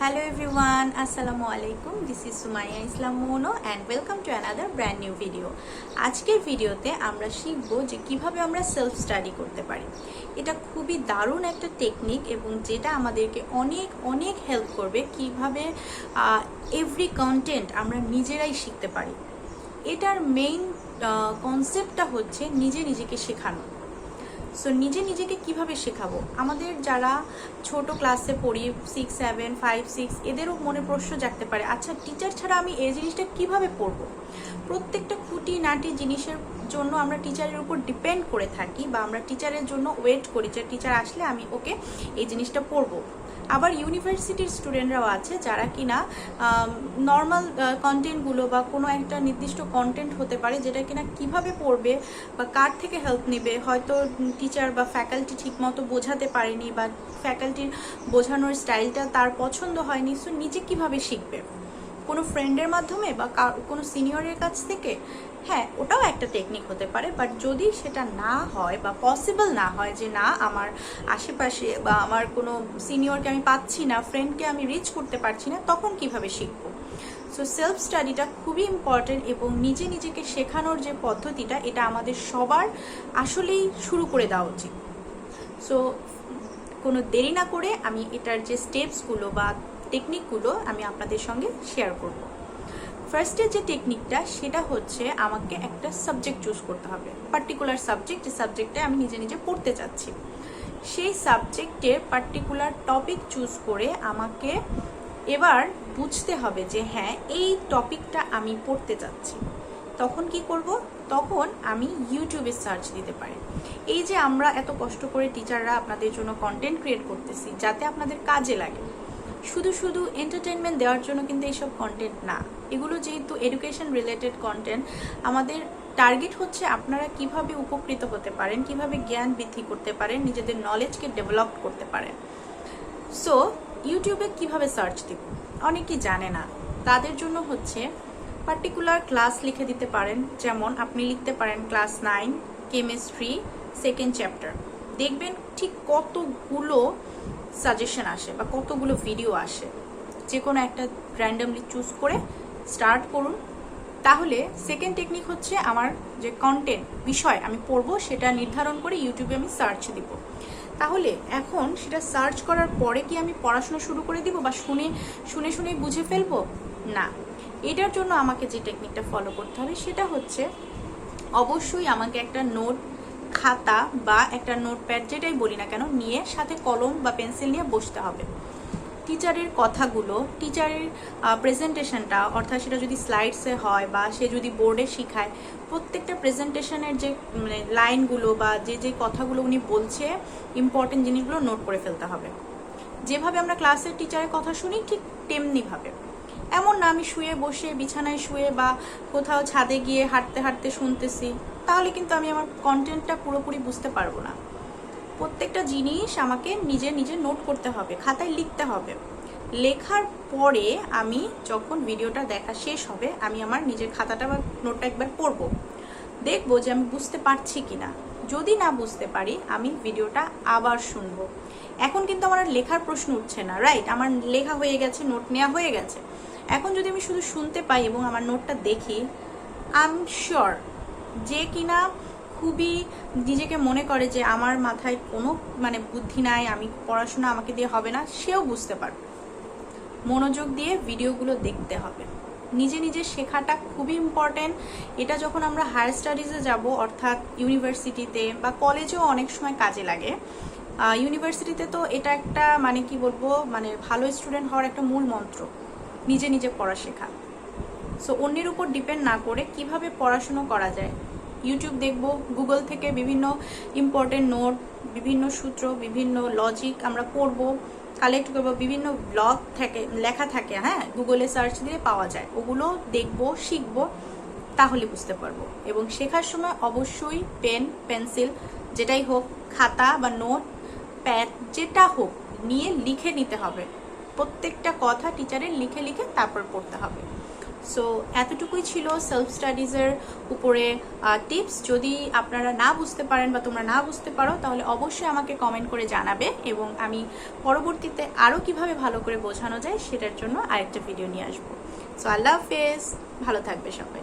Hello everyone, Assalamu alaikum. This is Sumaya Islam Mono and welcome to another brand new video. আজকের ভিডিওতে আমরা শিখব যে কীভাবে আমরা সেলফ স্টাডি করতে পারি এটা খুবই দারুণ একটা টেকনিক এবং যেটা আমাদেরকে অনেক অনেক হেল্প করবে কীভাবে এভরি কন্টেন্ট আমরা নিজেরাই শিখতে পারি এটার মেইন কনসেপ্টটা হচ্ছে নিজে নিজেকে শেখানো সো নিজে নিজেকে কীভাবে শেখাবো? আমাদের যারা ছোট ক্লাসে পড়ি সিক্স সেভেন ফাইভ সিক্স এদেরও মনে প্রশ্ন জাগতে পারে আচ্ছা টিচার ছাড়া আমি এই জিনিসটা কীভাবে পড়ব? প্রত্যেকটা খুঁটি নাটি জিনিসের জন্য আমরা টিচারের উপর ডিপেন্ড করে থাকি বা আমরা টিচারের জন্য ওয়েট করি যে টিচার আসলে আমি ওকে এই জিনিসটা পড়ব। আবার ইউনিভার্সিটির স্টুডেন্টরাও আছে যারা কিনা নর্মাল কন্টেন্টগুলো বা কোনো একটা নির্দিষ্ট কন্টেন্ট হতে পারে যেটা কিনা কীভাবে পড়বে বা কার থেকে হেল্প নেবে, হয়তো টিচার বা ফ্যাকাল্টি ঠিকমতো বোঝাতে পারেনি বা ফ্যাকাল্টির বোঝানোর স্টাইলটা তার পছন্দ হয়নি সো নিজে কীভাবে শিখবে? কোনো ফ্রেন্ডের মাধ্যমে বা কোনো সিনিয়রের কাছ থেকে হ্যাঁ ওটাও একটা টেকনিক হতে পারে বাট যদি সেটা না হয় বা পসিবল না হয় যে না, আমার আশেপাশে বা আমার কোনো সিনিয়রকে আমি পাচ্ছি না ফ্রেন্ডকে আমি রিচ করতে পারছি না, তখন কীভাবে শিখব? সো সেলফ স্টাডিটা খুবই ইম্পর্টেন্ট এবং নিজে নিজেকে শেখানোর যে পদ্ধতিটা, এটা আমাদের সবার আসলেই শুরু করে দেওয়া উচিত। সো কোনো দেরি না করে আমি এটার যে স্টেপসগুলো বা টেকনিকগুলো আমি আপনাদের সঙ্গে শেয়ার করব। ফার্স্টে যে টেকনিকটা সেটা হচ্ছে আমাকে একটা সাবজেক্ট চুজ করতে হবে। পার্টিকুলার সাবজেক্ট যে সাবজেক্টটা আমি নিজে নিজে পড়তে চাচ্ছি। সেই সাবজেক্টের পার্টিকুলার টপিক চুজ করে আমাকে এবার বুঝতে হবে যে হ্যাঁ এই টপিকটা আমি পড়তে চাচ্ছি। তখন কি করব? তখন আমি ইউটিউবে সার্চ দিতে পারি। এই যে আমরা এত কষ্ট করে টিচাররা আপনাদের জন্য কন্টেন্ট ক্রিয়েট করতেছি, যাতে আপনাদের কাজে লাগে। শুধু শুধু এন্টারটেনমেন্ট দেওয়ার জন্য কিন্তু এইসব কন্টেন্ট না। এগুলো যেহেতু এডুকেশন রিলেটেড কন্টেন্ট আমাদের টার্গেট হচ্ছে আপনারা কীভাবে উপকৃত হতে পারেন, কীভাবে জ্ঞান বৃদ্ধি করতে পারেন, নিজেদের নলেজকে ডেভেলপ করতে পারেন। সো ইউটিউবে কীভাবে সার্চ দিব? অনেকেই জানে না। তাদের জন্য হচ্ছে পার্টিকুলার ক্লাস লিখে দিতে পারেন। যেমন আপনি লিখতে পারেন class nine chemistry second chapter দেখবেন ঠিক কতগুলো সাজেশন আসে বা কতগুলো ভিডিও আসে যে কোনো একটা র্যান্ডামলি চুজ করে স্টার্ট করুন। তাহলে সেকেন্ড টেকনিক হচ্ছে আমার যে কন্টেন্ট বিষয় আমি পড়ব, সেটা নির্ধারণ করে ইউটিউবে আমি সার্চ দিব। তাহলে এখন সেটা সার্চ করার পরে কি আমি পড়াশোনা শুরু করে দিব বা শুনে শুনে শুনে বুঝে ফেলব? না। এটার জন্য আমাকে যে টেকনিকটা ফলো করতে হবে, সেটা হচ্ছে অবশ্যই আমাকে একটা নোট খাতা বা একটা নোটপ্যাড যেটাই বলি না কেন, নিয়ে সাথে কলম বা পেন্সিল নিয়ে বসতে হবে। টিচারের কথাগুলো, টিচারের প্রেজেন্টেশনটা, অর্থাৎ সেটা যদি স্লাইডসে হয় বা সে যদি বোর্ডে শিখায়, প্রত্যেকটা প্রেজেন্টেশনের যে মানে লাইনগুলো বা যে যে কথাগুলো উনি বলছে ইম্পর্টেন্ট জিনিসগুলো নোট করে ফেলতে হবে। যেভাবে আমরা ক্লাসের টিচারের কথা শুনি, ঠিক তেমনিভাবে। এমন না, আমি শুয়ে বসে, বিছানায় শুয়ে বা কোথাও ছাদে গিয়ে হাঁটতে হাঁটতে শুনতেছি। তাহলে কিন্তু আমি আমার কন্টেন্টটা পুরোপুরি বুঝতে পারব না। প্রত্যেকটা জিনিস আমাকে নিজে নিজে নোট করতে হবে, খাতায় লিখতে হবে। লেখার পরে আমি যখন ভিডিওটা দেখা শেষ হবে, আমি আমার নিজের খাতাটা বা নোটটা একবার পড়ব। দেখব যে আমি বুঝতে পারছি কি না যদি না বুঝতে পারি, আমি ভিডিওটা আবার শুনব। এখন কিন্তু আমার লেখার প্রশ্ন উঠছে না রাইট আমার লেখা হয়ে গেছে নোট নেওয়া হয়ে গেছে। এখন যদি আমি শুধু শুনতে পাই এবং আমার নোটটা দেখি আই এম শিওর যে কিনা খুবই নিজেকে মনে করে যে আমার মাথায় কোনো মানে বুদ্ধি নাই, আমি পড়াশোনা আমাকে দিয়ে হবে না, সেও বুঝতে পারবে। মনোযোগ দিয়ে ভিডিওগুলো দেখতে হবে। নিজে নিজে শেখাটা খুবই ইম্পর্টেন্ট এটা যখন আমরা হায়ার স্টাডিজে যাব, অর্থাৎ ইউনিভার্সিটিতে বা কলেজেও অনেক সময় কাজে লাগে। ইউনিভার্সিটিতে তো এটা একটা মানে কি বলব মানে ভালো স্টুডেন্ট হওয়ার একটা মূল মন্ত্র, নিজে নিজে পড়া শেখা। সো অন্যের উপর ডিপেন্ড না করে কীভাবে পড়াশুনো করা যায়। ইউটিউব দেখব গুগল থেকে বিভিন্ন ইম্পর্টেন্ট নোট বিভিন্ন সূত্র, বিভিন্ন লজিক আমরা পড়ব। কালেক্ট করব, বিভিন্ন ব্লগ থাকে, লেখা থাকে হ্যাঁ? গুগলে সার্চ দিয়ে পাওয়া যায়। ওগুলো দেখব, শিখব, তাহলে বুঝতে পারব। এবং শেখার সময় অবশ্যই পেন পেন্সিল যেটাই হোক, খাতা বা নোট প্যাড যেটা হোক, নিয়ে লিখে নিতে হবে। প্রত্যেকটা কথা টিচারের লিখে লিখে তারপর পড়তে হবে। সো এতটুকুই ছিল সেলফ স্টাডিজের উপরে টিপস যদি আপনারা না বুঝতে পারেন বা তোমরা না বুঝতে পারো, তাহলে অবশ্যই আমাকে কমেন্ট করে জানাবে এবং আমি পরবর্তীতে আরও কীভাবে ভালো করে বোঝানো যায়, সেটার জন্য আরেকটা ভিডিও নিয়ে আসব। সো আল্লাহ হাফেজ। ভালো থাকবে সবাই।